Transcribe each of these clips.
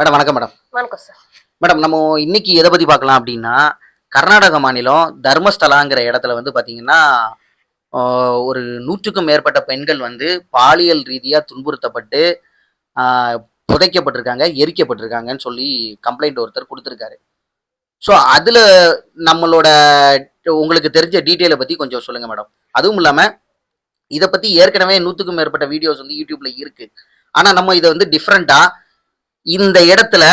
Madam வணக்கம் madam. வணக்கம் sir. Madam நம்ம இன்னைக்கு எதை பத்தி பார்க்கலாம் அப்படின்னா கர்நாடக மாநிலம் தர்மஸ்தலாங்கிற இடத்துல வந்து பாத்தீங்கன்னா ஆஹ், ஒரு நூற்றுக்கும் மேற்பட்ட பெண்கள் வந்து பாலியல் ரீதியா துன்புறுத்தப்பட்டு புதைக்கப்பட்டிருக்காங்க எரிக்கப்பட்டிருக்காங்கன்னு சொல்லி கம்ப்ளைண்ட் ஒருத்தர் கொடுத்துருக்காரு. ஸோ அதுல நம்மளோட உங்களுக்கு தெரிஞ்ச டீட்டெயிலை பத்தி கொஞ்சம் சொல்லுங்க மேடம். அதுவும் இல்லாம இதை பத்தி ஏற்கனவே நூற்றுக்கும் மேற்பட்ட வீடியோஸ் வந்து யூடியூப்ல இருக்கு. ஆனா நம்ம இதை வந்து டிஃப்ரெண்டா இந்த இடத்துல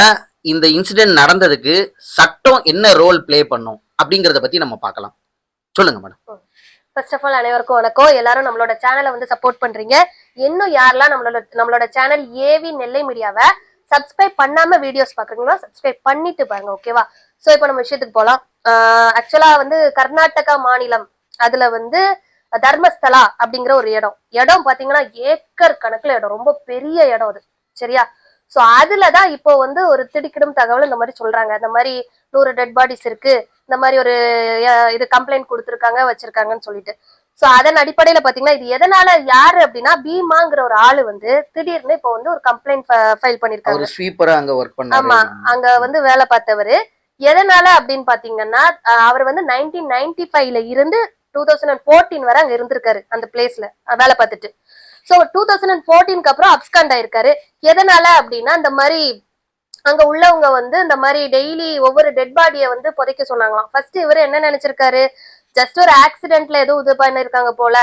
இந்த இன்சிடென்ட் நடந்ததுக்கு சட்டம் என்ன ரோல் ப்ளே பண்ணும் அப்படிங்கறத பத்தி நம்ம பார்க்கலாம். சொல்லுங்க மேடம் ஃபர்ஸ்ட் ஆஃப் ஆல் அனைவருக்கும் வணக்கம். எல்லாரும் நம்மளோட சேனலை வந்து சப்போர்ட் பண்றீங்க. இன்னும் யாரெல்லாம் நம்மளோட நம்மளோட சேனல் ஏவி நெல்லை மீடியாவை சப்ஸ்கிரைப் பண்ணாம வீடியோஸ் பாக்குறீங்களோ சப்ஸ்கிரைப் பண்ணிட்டு பாருங்க ஓகேவா சோ இப்போ நம்ம விஷயத்துக்கு போலாம். ஆக்சுவலா வந்து கர்நாடகா மாநிலம் அதுல வந்து தர்மஸ்தலா அப்படிங்கிற ஒரு இடம். இடம் பாத்தீங்கன்னா ஏக்கர் கணக்குல இடம். ரொம்ப பெரிய இடம் அது. சரியா? சோ அதுலதான் இப்போ வந்து ஒரு திடுக்கிடும் தகவல் இந்த மாதிரி சொல்றாங்க. இந்த மாதிரி நூறு டெட் பாடிஸ் இருக்கு. இந்த மாதிரி ஒரு இது கம்ப்ளைண்ட் கொடுத்துருக்காங்க வச்சிருக்காங்கன்னு சொல்லிட்டு. சோ அதன் அடிப்படையில பாத்தீங்கன்னா இது எதனால யாரு அப்படின்னா பீமாங்கிற ஒரு ஆளு வந்து திடீர்னு இப்போ வந்து ஒரு கம்ப்ளைண்ட் ஃபைல் பண்ணிருக்காங்க. அவர் ஸ்வீப்பரா அங்க ஒர்க் ஆமா அங்க வந்து வேலை பார்த்தவரு. எதனால அப்படின்னு பாத்தீங்கன்னா அவர் வந்து நைன்டீன் நைன்டி ஃபைவ்ல இருந்து டூ தௌசண்ட் அண்ட் ஃபோர்டீன் வரை அங்க இருந்திருக்காரு அந்த பிளேஸ்ல வேலை பார்த்துட்டு. சோ டூ தௌசண்ட் அண்ட் ஃபோர்டீனுக்கு அப்புறம் அப்ஸ்காண்ட் ஆயிருக்காரு எதனால அப்படின்னா இந்த மாதிரி அங்க உள்ளவங்க வந்து இந்த மாதிரி டெய்லி ஒவ்வொரு டெட் பாடியை வந்து புதைக்க சொன்னாங்களாம். ஃபர்ஸ்ட் இவர் என்ன நினைச்சிருக்காரு? ஜஸ்ட் ஒரு ஆக்சிடென்ட்ல ஏதோ இது பண்ணிருக்காங்க போல.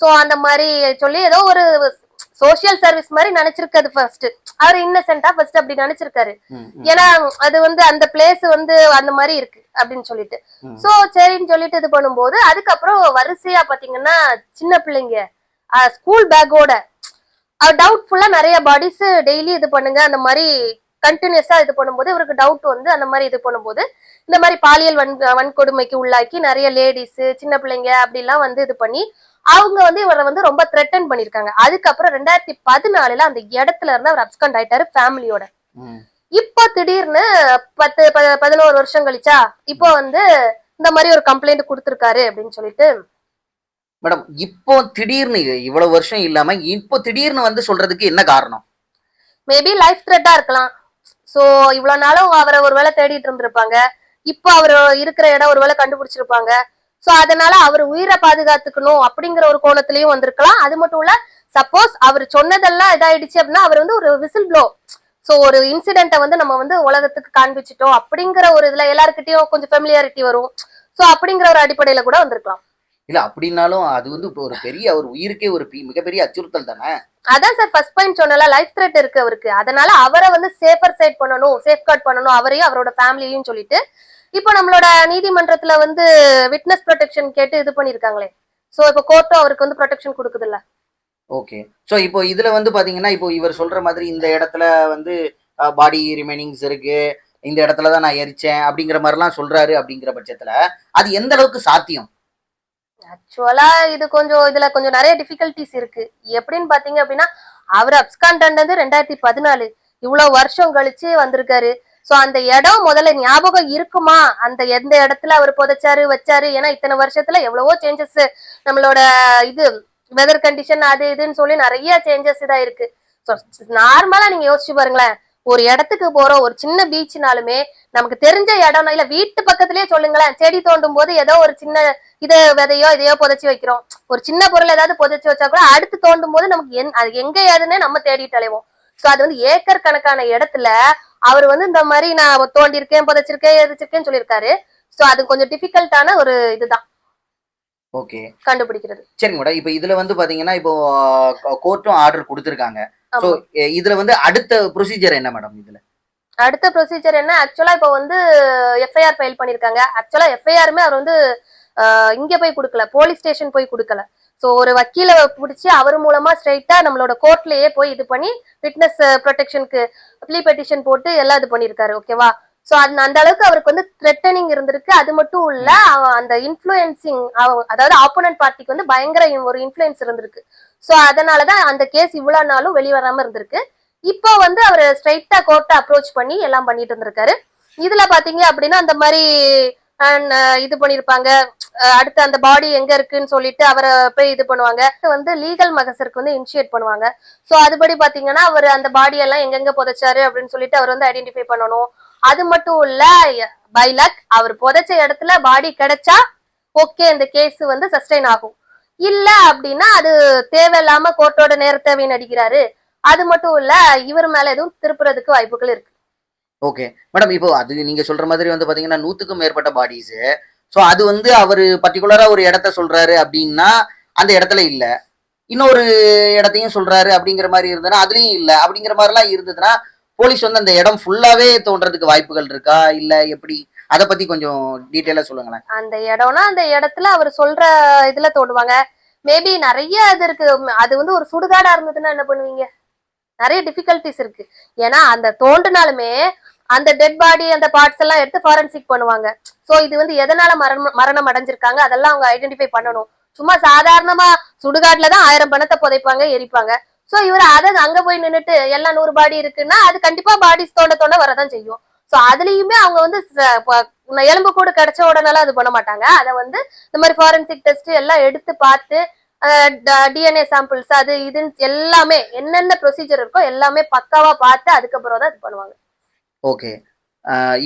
சோ அந்த மாதிரி சொல்லி ஏதோ ஒரு சோஷியல் சர்வீஸ் மாதிரி நினைச்சிருக்காரு ஃபர்ஸ்ட் அவர் இன்னசென்ட்டா ஃபர்ஸ்ட் அப்படி நினைச்சிருக்காரு. ஏன்னா அது வந்து அந்த பிளேஸ் வந்து அந்த மாதிரி இருக்கு அப்படின்னு சொல்லிட்டு. சோ சரின்னு சொல்லிட்டு இது பண்ணும்போது அதுக்கப்புறம் வரிசையா பாத்தீங்கன்னா சின்ன பிள்ளைங்க. ஸ்கூல் பேக்கோட டவுட்ஃபுல்லா நிறைய பாடிஸ் டெய்லி இது பண்ணுங்க. அந்த மாதிரி கண்டினியூஸா இது பண்ணும்போது இவருக்கு டவுட் வந்து அந்த மாதிரி இது பண்ணும்போது இந்த மாதிரி பாலியல் வன் வன்கொடுமைக்கு உள்ளாக்கி நிறைய லேடிஸ் சின்ன பிள்ளைங்க அப்படிலாம் வந்து இது பண்ணி அவங்க வந்து இவரை வந்து ரொம்ப த்ரெட்டன் பண்ணிருக்காங்க அதுக்கப்புறம் ரெண்டாயிரத்தி பதினாலுல அந்த இடத்துல இருந்து அவர் அப்ஸ்கண்ட் ஆயிட்டாரு ஃபேமிலியோட இப்போ திடீர்னு பத்து பதினோரு வருஷம் கழிச்சா இப்போ வந்து இந்த மாதிரி ஒரு கம்ப்ளைண்ட் கொடுத்திருக்காரு அப்படின்னு சொல்லிட்டு மேடம் இப்போ திடீர்னு இவ்வளவு வருஷம் இல்லாம இப்போ திடீர்னு வந்து சொல்றதுக்கு என்ன காரணம்? மேபி லைஃப் த்ரெட்டா இருக்கலாம். சோ இவ்வளவு நாளும் அவரை ஒருவேளை தேடிட்டு இருந்திருப்பாங்க. இப்போ அவர் இருக்கிற இடம் ஒருவேளை கண்டுபிடிச்சிருப்பாங்க. சோ அதனால அவர் உயிரை பாதுகாத்துக்கணும் அப்படிங்கிற ஒரு கோணத்திலயும் வந்திருக்கலாம். அது மட்டும் இல்ல சப்போஸ் அவர் சொன்னதெல்லாம் இதாயிடுச்சு அப்படின்னா அவர் வந்து ஒரு விசில் ப்ளோ சோ ஒரு இன்சிடென்ட்டை வந்து நம்ம வந்து உலகத்துக்கு காண்பிச்சிட்டோம் அப்படிங்கிற ஒரு இதுல எல்லாருக்கிட்டையும் கொஞ்சம் ஃபெமிலியாரிட்டி வரும். சோ அப்படிங்கிற ஒரு அடிப்படையில கூட வந்திருக்கலாம். இல்ல அப்படின்னாலும் அது வந்து இப்போ ஒரு பெரிய அவர் உயிருக்கே ஒரு மிகப்பெரிய அச்சுறுத்தல் தானே? அதான் சார் ஃபர்ஸ்ட் பாயிண்ட் சொன்னல லைஃப் த்ரெட் இருக்கு அவருக்கு. அதனால அவரை வந்து சேஃபர் சைட் பண்ணணும் சேஃப் கார்ட் பண்ணணும் அவரையும் அவரோட ஃபேமிலியையும் சொல்லிட்டு. இப்போ நம்மளோட நீதிமன்றத்துல வந்து விட்னஸ் ப்ரொடெக்ஷன் கேட்டு இது பண்ணிருக்காங்களே. சோ இப்போ கோர்ட்டும் அவருக்கு வந்து ப்ரொடெக்ஷன் கொடுக்குதுல்ல. ஓகே ஸோ இப்போ இதுல வந்து பாத்தீங்கன்னா இப்போ இவர் சொல்ற மாதிரி இந்த இடத்துல வந்து பாடி ரிமைனிங்ஸ் இருக்கு. இந்த இடத்துல தான் நான் எரிச்சேன் அப்படிங்கிற மாதிரிலாம் சொல்றாரு அப்படிங்கிற பட்சத்துல அது எந்த அளவுக்கு சாத்தியம்? ஆக்சுவலா இது கொஞ்சம் இதுல கொஞ்சம் நிறைய டிஃபிகல்டிஸ் இருக்கு. எப்படின்னு பாத்தீங்க அப்படின்னா அவர் அப்ஸ்காண்ட் வந்து ரெண்டாயிரத்தி பதினாலு. இவ்வளவு வருஷம் கழிச்சு வந்திருக்காரு. சோ அந்த இடம் முதல்ல ஞாபகம் இருக்குமா? அந்த எந்த இடத்துல அவர் புதைச்சாரு வச்சாரு? ஏன்னா இத்தனை வருஷத்துல எவ்வளவோ சேஞ்சஸ் நம்மளோட இது வெதர் கண்டிஷன் அது இதுன்னு சொல்லி நிறைய சேஞ்சஸ் இதா இருக்கு. நார்மலா நீங்க யோசிச்சு பாருங்களேன். ஒரு இடத்துக்கு போறோம் ஒரு சின்ன பீச்னாலுமே நமக்கு தெரிஞ்ச இடம் இல்ல வீட்டு பக்கத்துலயே சொல்லுங்களேன். செடி தோண்டும் போது ஏதோ ஒரு சின்ன இதை விதையோ இதையோ புதைச்சி வைக்கிறோம். ஒரு சின்ன பொருள் ஏதாவது புதைச்சி வச்சா கூட அடுத்து தோண்டும் போது நமக்கு என் அது எங்க ஏதுன்னே நம்ம தேடிட்டு அலைவோம். சோ அது வந்து ஏக்கர் கணக்கான இடத்துல அவர் வந்து இந்த மாதிரி நான் தோண்டி இருக்கேன் புதைச்சிருக்கேன் எதிர்ச்சிருக்கேன்னு சொல்லியிருக்காரு. சோ அது கொஞ்சம் டிஃபிகல்ட்டான ஒரு இதுதான். ஓகே கண்டுபிடிக்கிறது. சரிங்க மேடம் இப்போ இதுல வந்து பாத்தீங்கன்னா இப்போ கோர்ட்டும் ஆர்டர் கொடுத்துருக்காங்க. ஸோ ஆமா. இதுல வந்து அடுத்த ப்ரொசீஜர் என்ன மேடம் இதுல? அடுத்த ப்ரொசீஜர் என்ன? ஆக்சுவலா இப்போ வந்து எஃப்ஐஆர் ஃபைல் பண்ணிருக்காங்க. ஆக்சுவலா எஃப்ஐஆருமே அவர் வந்து இங்க போய் கொடுக்கல. போலீஸ் ஸ்டேஷன் போய் கொடுக்கல. சோ ஒரு வக்கீல பிடிச்சி அவர் மூலமா ஸ்ட்ரைட்டா நம்மளோட கோர்ட்லயே போய் இது பண்ணி விட்னஸ் ப்ரொடெக்ஷனுக்கு ப்ளீ பெட்டிஷன் போட்டு எல்லாம் இது பண்ணிருக்காரு. ஓகேவா சோ அந்த அந்த அளவுக்கு அவருக்கு வந்து த்ரெட்டனிங் இருந்திருக்கு. அது மட்டும் இல்ல அந்த இன்ஃபுளுன்சிங் அதாவது ஆப்போனன்ட் பார்ட்டிக்கு வந்து பயங்கர ஒரு இன்ஃபுளுன்ஸ் இருந்திருக்கு. சோ அதனாலதான் அந்த கேஸ் இவ்வளவு நாளும் வெளிவராம இருந்திருக்கு. இப்போ வந்து அவர் ஸ்ட்ரைட்டா கோர்ட்டை அப்ரோச் பண்ணி எல்லாம் பண்ணிட்டு இருந்திருக்காரு. இதுல பாத்தீங்க அப்படின்னா அந்த மாதிரி இது பண்ணிருப்பாங்க. அடுத்து அந்த பாடி எங்க இருக்குன்னு சொல்லிட்டு அவரை போய் இது பண்ணுவாங்க. வந்து லீகல் மகசருக்கு வந்து இனிஷியேட் பண்ணுவாங்க. சோ அதுபடி பாத்தீங்கன்னா அவர் அந்த பாடி எல்லாம் எங்கெங்க புதைச்சாரு அப்படின்னு சொல்லிட்டு அவர் வந்து ஐடென்டிஃபை பண்ணணும். அது மட்டும் இல்ல பை லக் அவர் புதைச்ச இடத்துல பாடி கிடைச்சா ஓகே இந்த கேஸ் வந்து சஸ்டைன் ஆகும். இல்ல அப்படின்னா அது தேவையில்லாம கோர்ட்டோட நேரத்தை வீணடிக்கிறாரு. அது மட்டும் இல்ல இவர் மேல எதுவும் திருப்புறதுக்கு வாய்ப்புகள் இருக்கு. ஓகே மேடம் இப்போ அது நீங்க சொல்ற மாதிரி வந்து பாத்தீங்கன்னா நூத்துக்கும் மேற்பட்ட பாடிஸ் ஸோ அது வந்து அவர் பர்டிகுலரா ஒரு இடத்த சொல்றாரு அப்படின்னா அந்த இடத்துல இல்ல. இன்னொரு இடத்தையும் சொல்றாரு அப்படிங்கிற மாதிரி இருந்ததுன்னா அதுலயும் இல்ல. அப்படிங்கிற மாதிரிலாம் இருந்ததுன்னா போலீஸ் வந்து அந்த இடம் ஃபுல்லாவே தோன்றதுக்கு வாய்ப்புகள் இருக்கா? இல்ல எப்படி? அதை பத்தி கொஞ்சம் டீட்டெயிலா சொல்லுங்களேன். அந்த இடம்னா அந்த இடத்துல அவர் சொல்ற இதுல தோண்டுவாங்க மேபி நிறைய இது இருக்கு. அது வந்து ஒரு சுடுகாடா இருந்ததுன்னா என்ன பண்ணுவீங்க? நிறைய டிஃபிகல்டிஸ் இருக்கு. ஏன்னா அந்த தோண்டுனாலுமே அந்த டெட் பாடி அந்த பார்ட்ஸ் எல்லாம் எடுத்து ஃபாரன்சிக் பண்ணுவாங்க. சோ இது வந்து எதனால மரணம் மரணம் அடைஞ்சிருக்காங்க? அதெல்லாம் அவங்க ஐடென்டிஃபை பண்ணணும். சும்மா சாதாரணமா சுடுகாட்டுல தான் ஆயிரம் பணத்தை புதைப்பாங்க எரிப்பாங்க. சோ இவர் அதை அங்க போய் நின்னுட்டு எல்லாம் நூறு பாடி இருக்குன்னா அது கண்டிப்பா பாடிஸ் தோண்ட தோண்ட வரதான் செய்யும். சோ அதுலயுமே அவங்க வந்து ப- எலும்பு கூடு கிடைச்ச உடனெல்லாம் அது பண்ண மாட்டாங்க. அதை வந்து இந்த மாதிரி ஃபாரன்சிக் டெஸ்ட் எல்லாம் எடுத்து பார்த்து டிஎன்ஏ சாம்பிள்ஸ் அது இதுன்னு எல்லாமே என்னென்ன ப்ரொசீஜர் இருக்கோ எல்லாமே பக்காவா பார்த்து அதுக்கப்புறம் தான் இது பண்ணுவாங்க. ஓகே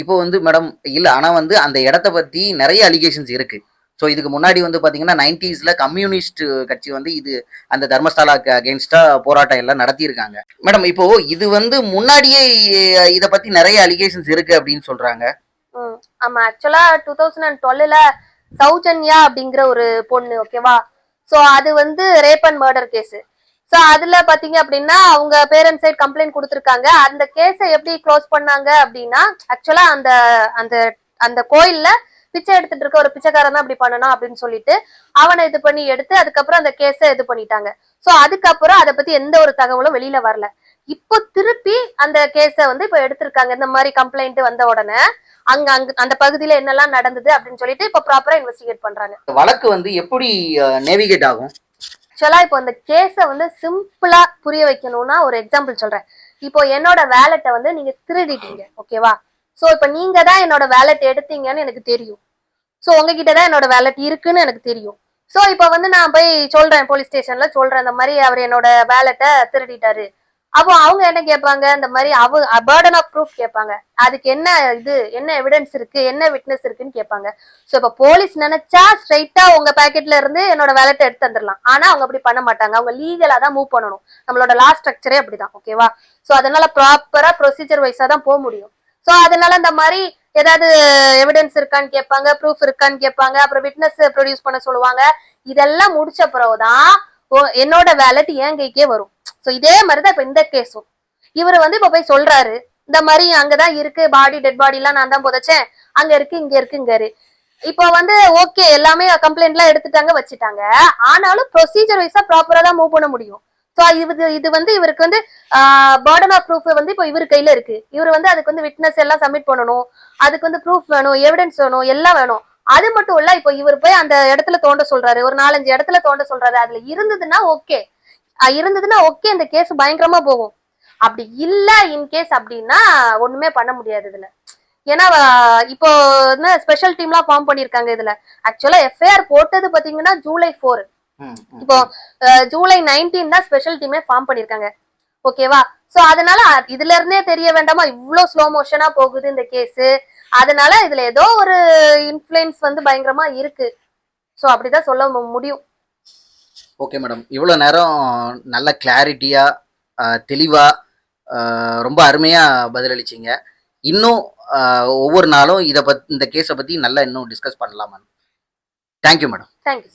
இப்போ வந்து மேடம் இல்ல ஆனா வந்து அந்த இடத்த பத்தி நிறைய அலிகேஷன்ஸ் இருக்கு. ஸோ இதுக்கு முன்னாடி வந்து பார்த்தீங்கன்னா நைன்டிஸில் கம்யூனிஸ்ட் கட்சி வந்து இது அந்த தர்மஸ்தலாக்கு அகேன்ஸ்டாக போராட்டம் எல்லாம் நடத்தியிருக்காங்க. மேடம் இப்போ இது வந்து முன்னாடியே இதை பற்றி நிறைய அலிகேஷன்ஸ் இருக்கு அப்படின்னு சொல்கிறாங்க ம். ஆமா. ஆக்சுவலா டூ தௌசண்ட் அண்ட் டுவெல்ல சௌஜன்யா அப்படிங்கிற ஒரு பொண்ணு ஓகேவா ஸோ அது வந்து rape and murder case so அதுல பாத்தீங்க அப்படின்னா அவங்க பேரண்ட் சைட் கம்ப்ளைண்ட் கொடுத்துருக்காங்க. அந்த கேஸை எப்படி க்ளோஸ் பண்ணாங்க அப்படின்னா ஆக்சுவலா அந்த அந்த அந்த கோயில்ல பிச்சை எடுத்துட்டு இருக்க ஒரு பிச்சைக்காரன் தான் அப்படி பண்ணணும் அப்படின்னு சொல்லிட்டு அவனை இது பண்ணி எடுத்து அதுக்கப்புறம் அந்த கேஸை இது பண்ணிட்டாங்க. சோ அதுக்கப்புறம் அதை பத்தி எந்த ஒரு தகவலும் வெளியில வரல. இப்போ திருப்பி அந்த கேஸை வந்து இப்போ எடுத்திருக்காங்க. இந்த மாதிரி கம்ப்ளைண்ட் வந்த உடனே அங்க அங்க அந்த பகுதியில என்னெல்லாம் நடந்தது அப்படின்னு சொல்லிட்டு இப்ப ப்ராப்பரா இன்வெஸ்டிகேட் பண்றாங்க. வழக்கு வந்து எப்படி நேவிகேட் ஆகும்? ஆக்சுவலா இப்போ அந்த கேஸை வந்து சிம்பிளா புரிய வைக்கணும்னா ஒரு எக்ஸாம்பிள் சொல்றேன். இப்போ என்னோட வேலெட்டை வந்து நீங்க திருடிட்டீங்க ஓகேவா சோ இப்போ நீங்க தான் என்னோட வேலெட் எடுத்தீங்கன்னு எனக்கு தெரியும். ஸோ உங்ககிட்ட தான் என்னோட வேலெட் இருக்குன்னு எனக்கு தெரியும். ஸோ இப்போ வந்து நான் போய் சொல்றேன் போலீஸ் ஸ்டேஷன்ல சொல்றேன் இந்த மாதிரி அவர் என்னோட வேலெட்டை திருடிட்டாரு. அப்போ அவங்க என்ன கேட்பாங்க? இந்த மாதிரி அவ பேர்டன் ஆஃப் ப்ரூஃப் கேட்பாங்க. அதுக்கு என்ன இது என்ன எவிடன்ஸ் இருக்கு என்ன விட்னஸ் இருக்குன்னு கேட்பாங்க. ஸோ இப்போ போலீஸ் நினைச்சா ஸ்ட்ரைட்டா உங்க பாக்கெட்ல இருந்து என்னோட வேலெட்டை எடுத்து தந்துடலாம் ஆனா அவங்க அப்படி பண்ண மாட்டாங்க. அவங்க லீகலா தான் மூவ் பண்ணணும். நம்மளோட லா ஸ்ட்ரக்சரே அப்படிதான் ஓகேவா ஸோ அதனால ப்ராப்பரா ப்ரொசீஜர் வைஸா தான் போக முடியும். சோ அதனால அந்த மாதிரி ஏதாவது எவிடன்ஸ் இருக்கான்னு கேட்பாங்க ப்ரூஃப் இருக்கான்னு கேட்பாங்க அப்புறம் விட்னஸ் ப்ரொடியூஸ் பண்ண சொல்லுவாங்க. இதெல்லாம் முடிச்ச பிறகுதான் ஓ- என்னோட வேலெட் என் கைக்கே வரும். ஸோ இதே மாதிரிதான் இப்ப இந்த கேஸும் இவர் வந்து இப்ப போய் சொல்றாரு இந்த மாதிரி அங்கதான் இருக்கு பாடி டெட் பாடி எல்லாம் நான் தான் புதைச்சேன். அங்க இருக்கு இங்க இருக்கு இங்க இருக்கு இப்போ வந்து ஓகே எல்லாமே கம்ப்ளைண்ட் எல்லாம் எடுத்துட்டாங்க வச்சுட்டாங்க. ஆனாலும் ப்ரொசீஜர் வைஸா ப்ராப்பரா தான் மூவ் பண்ண முடியும். ஸோ இது இது வந்து இவருக்கு வந்து பர்டன் ஆஃப் ப்ரூஃப் வந்து இப்போ இவர் கையில இருக்கு. இவர் வந்து அதுக்கு வந்து விட்னஸ் எல்லாம் சப்மிட் பண்ணணும். அதுக்கு வந்து ப்ரூஃப் வேணும் எவிடன்ஸ் வேணும் எல்லாம் வேணும். அது மட்டும் இல்ல இப்போ இவர் போய் அந்த இடத்துல தோண்ட சொல்றாரு. ஒரு நாலஞ்சு இடத்துல தோண்ட சொல்றாரு. அதுல இருந்ததுன்னா ஓகே இருந்ததுன்னா ஓகே இந்த கேஸ் பயங்கரமா போகும். அப்படி இல்ல இன்கேஸ் அப்படின்னா ஒண்ணுமே பண்ண முடியாது இதுல. ஏன்னா இப்போ இப்போ ஸ்பெஷல் டீம்லாம் ஃபார்ம் பண்ணியிருக்காங்க இதுல. ஆக்சுவலா எஃப்ஐஆர் போட்டது பாத்தீங்கன்னா ஜூலை ஃபோர் இப்போ ஜூலை நைன்டீன் தான் ஸ்பெஷல் டீமே ஃபார்ம் பண்ணிருக்காங்க ஓகேவா சோ அதனால இதுல இருந்தே தெரிய வேண்டாமா? இவ்ளோ ஸ்லோ மோஷனா போகுது இந்த கேஸ் அதனால இதுல ஏதோ ஒரு இன்ஃப்ளூயன்ஸ் வந்து பயங்கரமா இருக்கு. சோ அப்படிதான் சொல்ல முடியும். ஓகே மேடம் இவ்வளோ நேரம் நல்ல கிளாரிட்டியா தெளிவா ஆஹ் ரொம்ப அருமையா பதிலளிச்சீங்க. இன்னும் ஒவ்வொரு நாளும் இதை பத்தி இந்த கேஸை பத்தி நல்லா இன்னும் டிஸ்கஸ் பண்ணலாம் மேடம் தேங்க்யூ மேடம் தேங்க்யூ